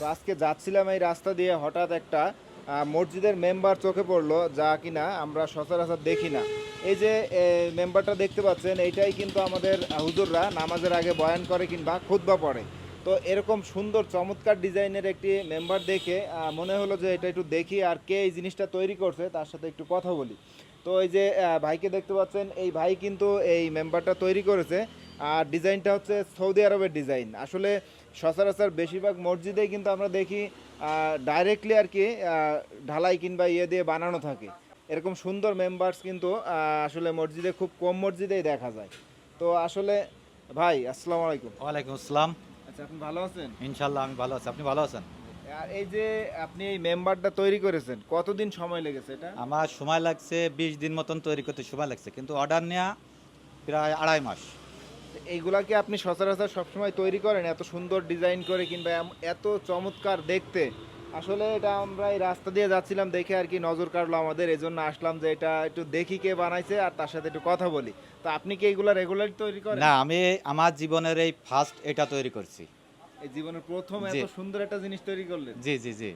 তো আজকে যাচ্ছিলাম এই রাস্তা দিয়ে হঠাৎ একটা মসজিদের মেম্বার চোখে পড়ল যা কিনা আমরা সচরাচর দেখি না। এই যে মেম্বারটা দেখতে পাচ্ছেন, এইটাই কিন্তু আমাদের হুজুররা নামাজের আগে বয়ান করে কিংবা খুতবা পড়ে। তো এরকম সুন্দর চমৎকার ডিজাইনের একটি মেম্বার দেখে মনে হলো যে এটা একটু দেখি আর কে এই জিনিসটা তৈরি করছে তার সাথে একটু কথা বলি। তো এই যে ভাইকে দেখতে পাচ্ছেন, এই ভাই কিন্তু এই মেম্বারটা তৈরি করেছে। আর ডিজাইনটা হচ্ছে সৌদি আরবের ডিজাইন। আসলে সচরাচর বেশিরভাগ মসজিদেই কিন্তু আমরা দেখি ডাইরেক্টলি আর কি ঢালাই কিংবা ইয়ে দিয়ে বানানো থাকে। এরকম সুন্দর মেম্বার্স কিন্তু আসলে মসজিদে খুব কম মসজিদেই দেখা যায়। তো আসলে ভাই আসসালামু আলাইকুম। ওয়ালাইকুম আসসালাম। আচ্ছা আপনি ভালো আছেন? ইনশাল্লাহ আমি ভালো আছি। আপনি ভালো আছেন? আর এই যে আপনি এই মেম্বারটা তৈরি করেছেন কতদিন সময় লেগেছে এটা? আমার সময় লাগছে বিশ দিন মতন তৈরি করতে সময় লাগছে। কিন্তু অর্ডার নেওয়া প্রায় আড়াই মাস। এইগুলা কি আপনি সচরাচর সবসময় তৈরি করেন এত সুন্দর ডিজাইন করে কিংবা এত চমৎকার দেখতে। আসলে এটা আমরা এই রাস্তা দিয়ে যাচ্ছিলাম দেখে আর কি নজর কাড়লো আমাদের এই জন্য আসলাম যে এটা একটু দেখি কে বানাইছে আর তার সাথে একটু কথা বলি। তো আপনি কি এইগুলা রেগুলার তৈরি করেন? না আমি আমার জীবনের এই ফার্স্ট এটা তৈরি করছি। এই জীবনের প্রথম এত সুন্দর একটা জিনিস তৈরি করলেন? জি জি জি।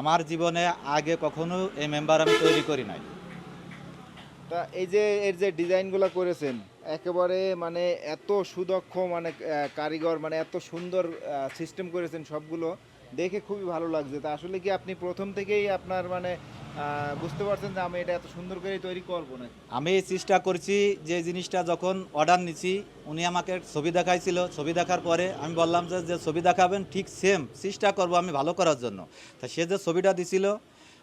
আমার জীবনে আগে কখনো এই মেম্বার আমি তৈরি করি নাই। তা এই যে, এর যে ডিজাইনগুলো করেছেন, একেবারে মানে এত সুদক্ষ মানে কারিগর মানে এত সুন্দর সিস্টেম করেছেন সবগুলো, দেখে খুবই ভালো লাগছে। তা আসলে কি আপনি প্রথম থেকেই আপনার মানে বুঝতে পারছেন যে আমি এটা এত সুন্দর করে তৈরি করব না আমি চেষ্টা করছি যে জিনিসটা যখন অর্ডার নিছি, উনি আমাকে ছবি দেখাইছিল। ছবি দেখার পরে আমি বললাম যে যে ছবি দেখাবেন, ঠিক সেম চেষ্টা করব আমি ভালো করার জন্য। তা সে যে ছবিটা দিছিল,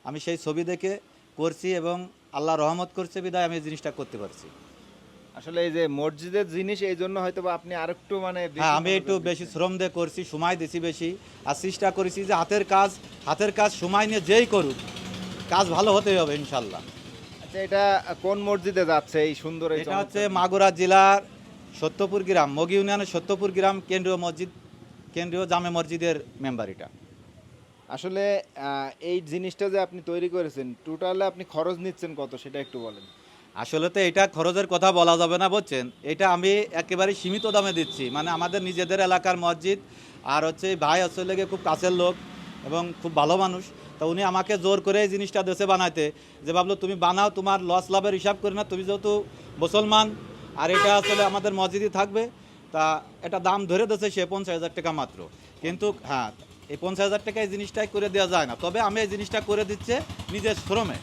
আমি সেই ছবি দেখে করছি এবং আল্লাহ রহমত করছে বিদায় আমি এই জিনিসটা করতে পারছি। আসলে এই যে মসজিদের জিনিস এই জন্য হয়তো আপনি আরেকটু মানে হ্যাঁ আমি একটু বেশি শ্রম দিয়ে করছি সময় দিছি বেশি। আর চেষ্টা করেছি যে হাতের কাজ হাতের কাজ সময় নিয়ে যেই করুক কাজ ভালো হতেই হবে ইনশাল্লাহ আচ্ছা এটা কোন মসজিদে যাচ্ছে এই সুন্দর এটা হচ্ছে মাগুরা জেলার সত্যপুর গ্রাম মগি ইউনিয়নের সত্যপুর গ্রাম কেন্দ্রীয় মসজিদ কেন্দ্রীয় জামে মসজিদের মেম্বার এটা। আসলে এই জিনিসটা যে আপনি তৈরি করেছেন টোটালে আপনি খরচ নিচ্ছেন কত সেটা একটু বলেন। আসলে তো এটা খরচের কথা বলা যাবে না বলছেন এটা আমি একেবারে সীমিত দামে দিচ্ছি। মানে আমাদের নিজেদের এলাকার মসজিদ, আর হচ্ছে ভাই আসলে খুব কাছের লোক এবং খুব ভালো মানুষ। তা উনি আমাকে জোর করে এই জিনিসটা দেশে বানাইতে যে ভাবলো তুমি বানাও, তোমার লস লাভের হিসাব করে না তুমি যেহেতু মুসলমান, আর এটা আসলে আমাদের মসজিদই থাকবে, তা এটা দাম ধরে দিয়েছে সে পঞ্চাশ হাজার টাকা মাত্র। কিন্তু হ্যাঁ এই পঞ্চাশ হাজার টাকা এই জিনিসটাই করে দেওয়া যায় না। তবে আমি এই জিনিসটা করে দিচ্ছে নিজের শ্রমে।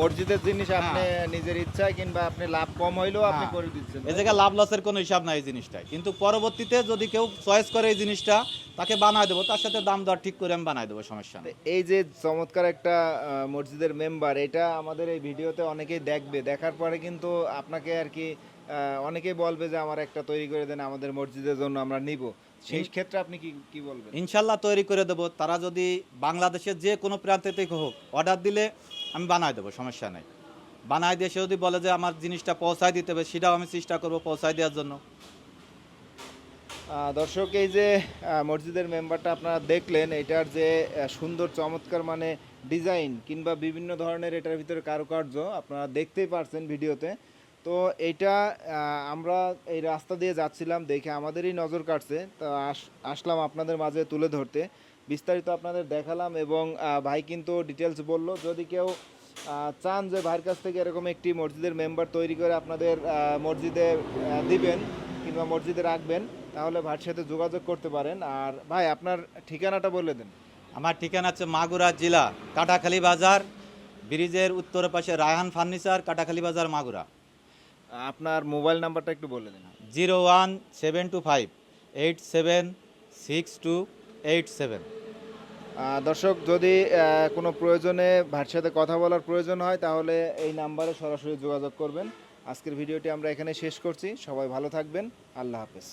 মসজিদের জিনিস আপনি নিজের ইচ্ছায় কিংবা আপনি লাভ কম হইলেও আপনি হ্যাঁ। করে দিচ্ছেন। এই জায়গায় লাভ লসের কোনো হিসাব নাই এই জিনিসটাই কিন্তু পরবর্তীতে যদি কেউ চয়েস করে এই জিনিসটা তাকে বানায় দেবো তার সাথে দাম দর ঠিক করে আমি বানায় দেবো সমস্যা নেই। এই যে চমৎকার একটা মসজিদের মেম্বার এটা আমাদের এই ভিডিওতে অনেকেই দেখবে। দেখার পরে কিন্তু আপনাকে আর কি অনেকেই বলবে যে আমার একটা তৈরি করে দেন আমাদের মসজিদের জন্য আমরা নিব। সেই ক্ষেত্রে আপনি কি কি বলবেন? ইনশাল্লাহ তৈরি করে দেবো। তারা যদি বাংলাদেশের যে কোনো প্রান্তে থেকে হোক অর্ডার দিলে আমি বানায় দেবো সমস্যা নাই। বানায় দিয়ে সে যদি বলে যে আমার জিনিসটা পৌঁছায় দিতে হবে সেটাও আমি চেষ্টা করব পৌঁছায় দেওয়ার জন্য। দর্শক এই যে মসজিদের মেম্বারটা আপনারা দেখলেন এটার যে সুন্দর চমৎকার মানে ডিজাইন কিংবা বিভিন্ন ধরনের এটার ভিতরে কারুকার্য আপনারা দেখতেই পারছেন ভিডিওতে। তো এইটা আমরা এই রাস্তা দিয়ে যাচ্ছিলাম দেখে আমাদেরই নজর কাটছে। তো আস- আসলাম আপনাদের মাঝে তুলে ধরতে। বিস্তারিত আপনাদের দেখালাম এবং ভাই কিন্তু ডিটেলস বলল। যদি কেউ চান যে ভাইয়ের কাছ থেকে এরকম একটি মসজিদের মেম্বার তৈরি করে আপনাদের মসজিদে দিবেন কিংবা মসজিদে রাখবেন, তাহলে ভাইয়ের সাথে যোগাযোগ করতে পারেন। আর ভাই, আপনার ঠিকানাটা বলে দেন। আমার ঠিকানা হচ্ছে মাগুরা জেলা, কাটাখালী বাজার, ব্রিজের উত্তর পাশে রায়হান ফার্নিচার, কাটাখালী বাজার, মাগুরা। আপনার মোবাইল নাম্বারটা একটু বলে দিন। Zero one seven two five eight seven six two eight seven. দর্শক যদি কোনো প্রয়োজনে ভার সাথে কথা বলার প্রয়োজন হয় তাহলে এই নাম্বারে সরাসরি যোগাযোগ করবেন। আজকের ভিডিওটি আমরা এখানে শেষ করছি। সবাই ভালো থাকবেন। আল্লাহ হাফেজ।